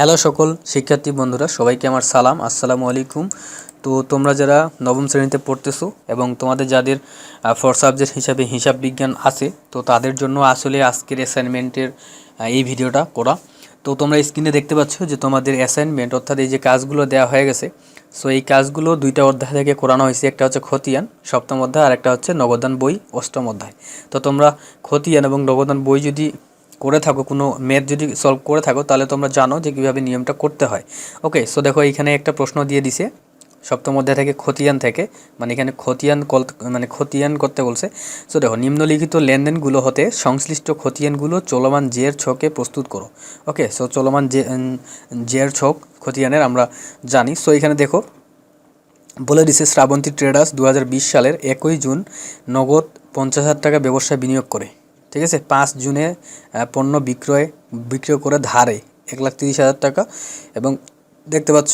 Hello সকল শিক্ষার্থী বন্ধুরা, সবাইকে আমার সালাম, আসসালামু আলাইকুম। তো তোমরা যারা নবম শ্রেণীতে পড়তেছো এবং তোমাদের যাদের ফর সাবজেক্ট হিসাবে হিসাব বিজ্ঞান আছে, তো তাদের জন্য আসলে আজকের অ্যাসাইনমেন্টের এই ভিডিওটা করা। তো তোমরা স্ক্রিনে দেখতে পাচ্ছ যে তোমাদের অ্যাসাইনমেন্ট অর্থাৎ এই যে কাজগুলো দেওয়া হয়ে গেছে সো এই কাজগুলো দুইটা অধ্যায় থেকে করানো হয়েছে। একটা হচ্ছে খতিয়ান, সপ্তম অধ্যায়, আর একটা হচ্ছে নগদান বই, অষ্টম অধ্যায়। তো তোমরা খতিয়ান এবং নগদান বই যদি করে থাকো, কোনো ম্যাথ যদি সলভ করে থাকো, তাহলে তোমরা জানো যে কীভাবে নিয়মটা করতে হয়। ওকে সো দেখো এখানে একটা প্রশ্ন দিয়ে দিছে, সপ্তম অধ্যায় থেকে খতিয়ান থেকে মানে এখানে খতিয়ান কল মানে খতিয়ান করতে বলছে। সো দেখো, নিম্নলিখিত লেনদেনগুলো হতে সংশ্লিষ্ট খতিয়ানগুলো চলমান জের ছকে প্রস্তুত করো। ওকে সো চলমান জে জের ছক খতিয়ানের আমরা জানি। সো এখানে দেখো, বলে দিছে শ্রাবন্তী ট্রেডার্স দু হাজার বিশ সালের একই জুন নগদ পঞ্চাশ হাজার টাকা ব্যবসায় বিনিয়োগ করে। ঠিক আছে? পাঁচ জুনে পণ্য বিক্রয় বিক্রয় করে ধারে এক লাখ তিরিশ হাজার টাকা এবং দেখতে পাচ্ছ,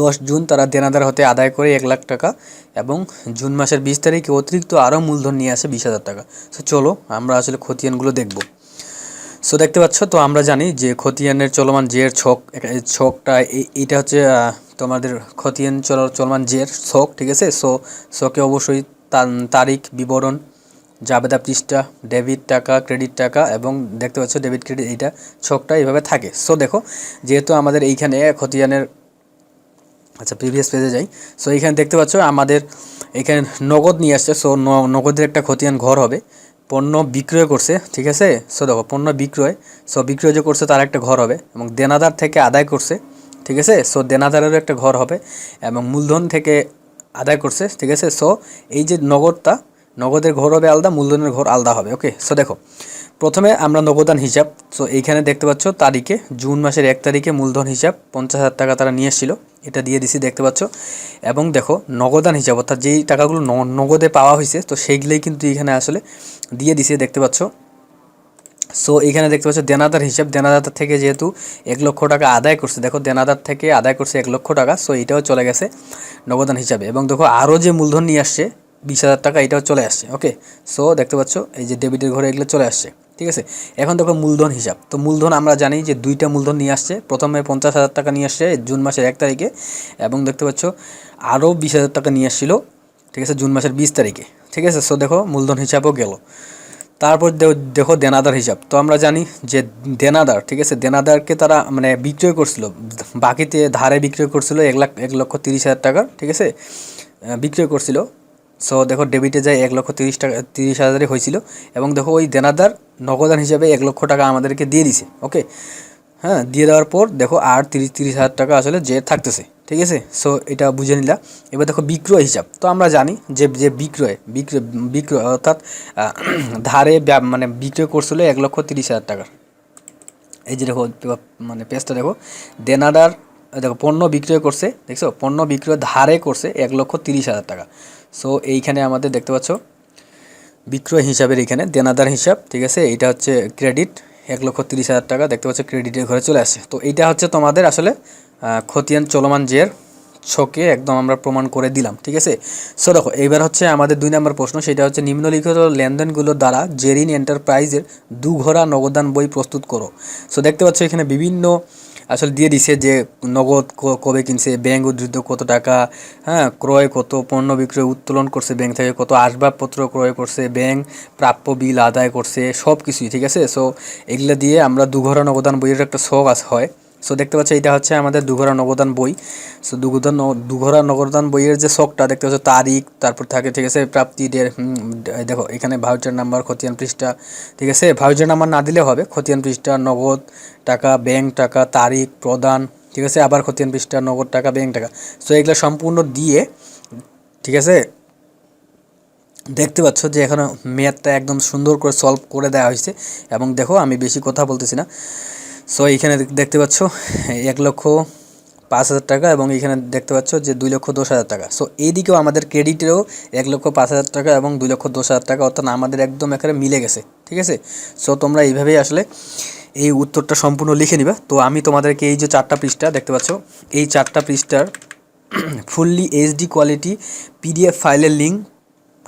দশ জুন তারা দেনাদার হতে আদায় করে এক লাখ টাকা এবং জুন মাসের বিশ তারিখে অতিরিক্ত আরও মূলধন নিয়ে আসে বিশ হাজার টাকা। সো চলো আমরা আসলে খতিয়ানগুলো দেখব। সো দেখতে পাচ্ছ, তো আমরা জানি যে খতিয়ানের চলমান জের ছক ছকটা এইটা হচ্ছে তোমাদের খতিয়ান চল চলমান জের ছক, ঠিক আছে? সো শকে অবশ্যই তারিখ, বিবরণ জাবেদা পৃষ্ঠা, ডেবিট টাকা, ক্রেডিট টাকা এবং দেখতে পাচ্ছ ডেবিট ক্রেডিট এইটা ছকটা এইভাবে থাকে। সো দেখো, যেহেতু আমাদের এইখানে খতিয়ানের আচ্ছা প্রিভিয়াস পেজে যাই। সো এইখানে দেখতে পাচ্ছ আমাদের এখানে নগদ নিয়ে আসছে। সো নগদের একটা খতিয়ান ঘর হবে। পণ্য বিক্রয় করছে, ঠিক আছে? সো দেখো, পণ্য বিক্রয়। সো বিক্রয় যে করছে তার একটা ঘর হবে এবং দেনাদার থেকে আদায় করছে, ঠিক আছে? সো দেনাদারেরও একটা ঘর হবে এবং মূলধন থেকে আদায় করছে, ঠিক আছে? সো এই যে নগদটা নগদের ঘর হবে আলাদা, মূলধনের ঘর আলাদা হবে ওকে সো দেখো, প্রথমে আমরা নগদান হিসাব সো এইখানে দেখতে পাচ্ছ তারিখে, জুন মাসের এক তারিখে মূলধন হিসাব পঞ্চাশ হাজার টাকা তারা নিয়ে এসেছিল, এটা দিয়ে দিছি, দেখতে পাচ্ছ। এবং দেখো, নগদান হিসাব, অর্থাৎ যেই টাকাগুলো নগদে পাওয়া হয়েছে, তো সেইগুলোই কিন্তু এখানে আসলে দিয়ে দিছে, দেখতে পাচ্ছ। সো এখানে দেখতে পাচ্ছ দেনাদার হিসাব, দেনাদার থেকে যেহেতু এক লক্ষ টাকা আদায় করছে, দেখো দেনাদার থেকে আদায় করছে এক লক্ষ টাকা সো এটাও চলে গেছে নগদান হিসাবে। এবং দেখো, আরও যে মূলধন নিয়ে আসছে বিশ হাজার টাকা, এটাও চলে আসছে ওকে সো দেখতে পাচ্ছ, এই যে ডেবিটের ঘরে এগুলো চলে আসছে, ঠিক আছে? এখন দেখো মূলধন হিসাব, তো মূলধন আমরা জানি যে দুইটা মূলধন নিয়ে আসছে, প্রথমে পঞ্চাশ হাজার টাকা নিয়ে আসছে, জুন মাসের এক তারিখে, এবং দেখতে পাচ্ছ, আরও বিশ হাজার টাকা নিয়ে আসছিল, ঠিক আছে, জুন মাসের বিশ তারিখে, ঠিক আছে? সো দেখো, মূলধন হিসাবও গেল। তারপর দেখো দেনাদার হিসাব, তো আমরা জানি যে দেনাদার, ঠিক আছে? দেনাদারকে তারা মানে বিক্রয় করছিল, বাকিতে ধারে বিক্রয় করছিল এক লাখ, এক লক্ষ তিরিশ হাজার টাকা, ঠিক আছে? বিক্রয় করছিল সো দেখো ডেবিটে যায় এক লক্ষ তিরিশ টাকা, তিরিশ হাজারে হয়েছিল। এবং দেখো, ওই দেনাদার নগদান হিসাবে এক লক্ষ টাকা আমাদেরকে দিয়ে দিছে ওকে হ্যাঁ দিয়ে দেওয়ার পর দেখো, আর তিরিশ তিরিশ হাজার টাকা আসলে যে থাকতেছে, ঠিক আছে? সো এটা বুঝে নিলাম এবার দেখো, বিক্রয় হিসাব। তো আমরা জানি যে যে বিক্রয় বিক্রয় বিক্রয়, অর্থাৎ ধারে মানে বিক্রয় করছিল এক লক্ষ তিরিশ হাজার টাকার এই যে দেখো মানে পেজটা দেখো, দেনাদার, দেখো, পণ্য বিক্রয় করছে, দেখছ? পণ্য বিক্রয় ধারে করছে এক লক্ষ তিরিশ হাজার টাকা। সো এইখানে আমাদের দেখতে পাচ্ছ, বিক্রয় হিসাবের এখানে দেনাদার হিসাব, ঠিক আছে? এইটা হচ্ছে ক্রেডিট এক লক্ষ তিরিশ হাজার টাকা দেখতে পাচ্ছ ক্রেডিটের ঘরে চলে আসে তো এইটা হচ্ছে তোমাদের আসলে খতিয়ান চলমান জের ছকে একদম আমরা প্রমাণ করে দিলাম, ঠিক আছে? সো দেখো, এইবার হচ্ছে আমাদের দুই নম্বর প্রশ্ন, সেটা হচ্ছে নিম্নলিখিত লেনদেনগুলো দ্বারা জেরিন এন্টারপ্রাইজের দু ঘোড়া নগদান বই প্রস্তুত করো। সো দেখতে পাচ্ছ এখানে বিভিন্ন আসলে দিয়ে দিছে যে নগদ কবে কিনছে ব্যাংক উদ্ধৃত কত টাকা হ্যাঁ ক্রয় কত, পণ্য বিক্রয় উত্তোলন করছে ব্যাংক থেকে, কত আসবাবপত্র ক্রয় করছে ব্যাংক প্রাপ্য বিল আদায় করছে সব কিছুই ঠিক আছে? সো এগুলো দিয়ে আমরা দুঘরা নগদান বইয়ের একটা শখ আস, হয়। সো দেখতে পাচ্ছি, এটা হচ্ছে আমাদের দুঘরা নগদান বই। সো দুঘরা দুঘরা নগদান বইয়ের যে শখটা, দেখতে পাচ্ছ তারিখ, তারপর থাকে, ঠিক আছে প্রাপ্তি দেখো, এখানে ভাউচার নাম্বার, খতিয়ান পৃষ্ঠা, ঠিক আছে, ভাউচার নাম্বার না দিলে হবে, খতিয়ান পৃষ্ঠা, নগদ টাকা, ব্যাংক টাকা, তারিখ, প্রদান, ঠিক আছে, আবার খতিয়ান পৃষ্ঠা, নগদ টাকা, ব্যাংক টাকা। সো এগুলো সম্পূর্ণ দিয়ে, ঠিক আছে, দেখতে পাচ্ছ যে এখানে মেয়াদটা একদম সুন্দর করে সলভ করে দেওয়া হয়েছে। এবং দেখো, আমি বেশি কথা বলতেছি না। সো এইখানে দেখতে পাচ্ছ, এক লক্ষ পাঁচ হাজার টাকা এবং এখানে দেখতে পাচ্ছ যে দুই লক্ষ দশ হাজার টাকা। সো এইদিকেও আমাদের ক্রেডিটেও এক লক্ষ পাঁচ হাজার টাকা এবং দুই লক্ষ দশ হাজার টাকা, অর্থাৎ আমাদের একদম এখানে মিলে গেছে। ঠিক আছে? সো তোমরা এইভাবেই আসলে এই উত্তরটা সম্পূর্ণ লিখে নিবা। তো, আমি তোমাদেরকে এই যে চারটা পৃষ্ঠা, দেখতে পাচ্ছ? এই চারটা পৃষ্ঠার ফুললি এইচডি কোয়ালিটি পিডিএফ ফাইলের লিঙ্ক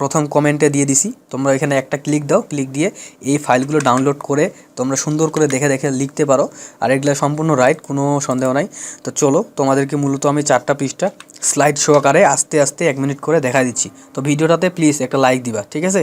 প্রথম কমেন্টে দিয়ে দিছি। তোমরা এখানে একটা ক্লিক দাও ক্লিক দিয়ে এই ফাইলগুলো ডাউনলোড করে তোমরা সুন্দর করে দেখে দেখে লিখতে পারো। আর এগুলো সম্পূর্ণ রাইট কোনো সন্দেহ নাই। তো চলো, তোমাদেরকে মূলত আমি চারটা পৃষ্ঠা স্লাইড শো আস্তে আস্তে এক মিনিট করে দেখা দিচ্ছি। তো ভিডিওটাতে প্লিজ একটা লাইক দিবা, ঠিক আছে?